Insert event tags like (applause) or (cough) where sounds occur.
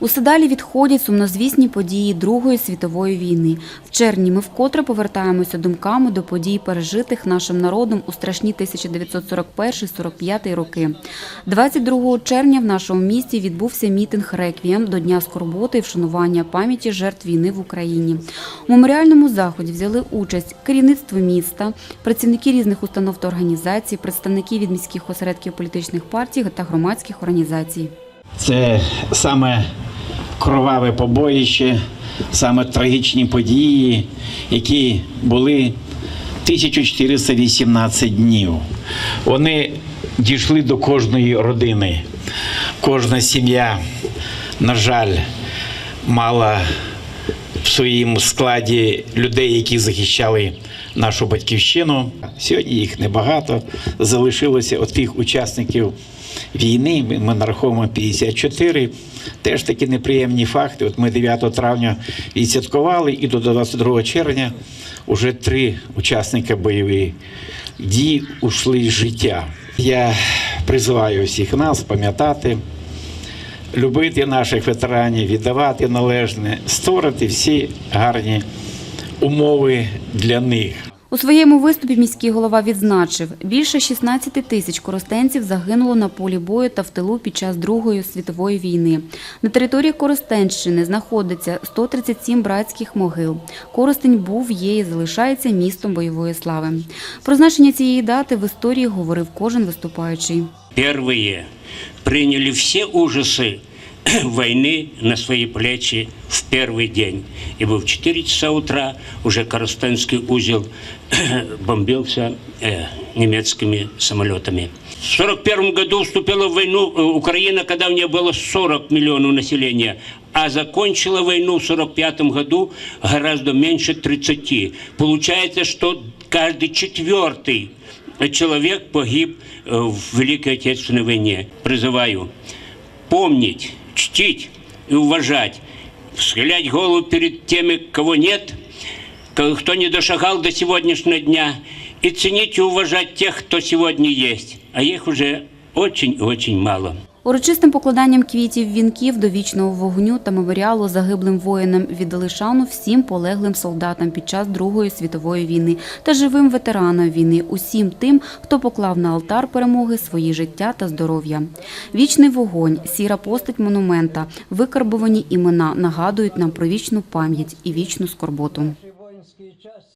Усе далі відходять сумнозвісні події Другої світової війни. В червні ми вкотре повертаємося думками до подій, пережитих нашим народом у страшні 1941-45 роки. 22 червня в нашому місті відбувся мітинг «Реквієм» до Дня скорботи і вшанування пам'яті жертв війни в Україні. У меморіальному заході взяли участь керівництво міста, працівники різних установ та організацій, представники від міських осередків політичних партій та громадських організацій. Це саме кроваве побоїще, саме трагічні події, які були 1418 днів. Вони дійшли до кожної родини. Кожна сім'я, на жаль, мала в своєму складі людей, які захищали нашу батьківщину. Сьогодні їх небагато. Залишилося от тих учасників війни. Ми- нараховуємо 54. Теж такі неприємні факти. От ми 9 травня відсвяткували, і до 22 червня вже три учасника бойових дій ушли з життя. Я призиваю всіх нас пам'ятати любити наших ветеранів, віддавати належне, створити всі гарні умови для них. У своєму виступі міський голова відзначив, більше 16 тисяч коростенців загинуло на полі бою та в тилу під час Другої світової війни. На території Коростенщини знаходиться 137 братських могил. Коростень був, є і залишається містом бойової слави. Про значення цієї дати в історії говорив кожен виступаючий. Первые приняли все ужасы (clears throat) войны на свои плечи в первый день. Ибо в 4 часа утра уже Коростенский узел (clears throat) бомбился э, немецкими самолетами. В 1941 году вступила в войну э, Украина, когда у нее было 40 миллионов населения, а закончила войну в 1945 году гораздо меньше 30. Получается, что каждый четвертый человек погиб э, в Великой Отечественной войне. Призываю помнить, чтить и уважать, склять голову перед теми, кого нет, кто не дошагал до сегодняшнего дня, и ценить и уважать тех, кто сегодня есть. А их уже очень и очень мало. Урочистим покладанням квітів, вінків до вічного вогню та меморіалу загиблим воїнам віддали шану всім полеглим солдатам під час Другої світової війни та живим ветеранам війни, усім тим, хто поклав на алтар перемоги свої життя та здоров'я. Вічний вогонь, сіра постать монумента, викарбовані імена нагадують нам про вічну пам'ять і вічну скорботу.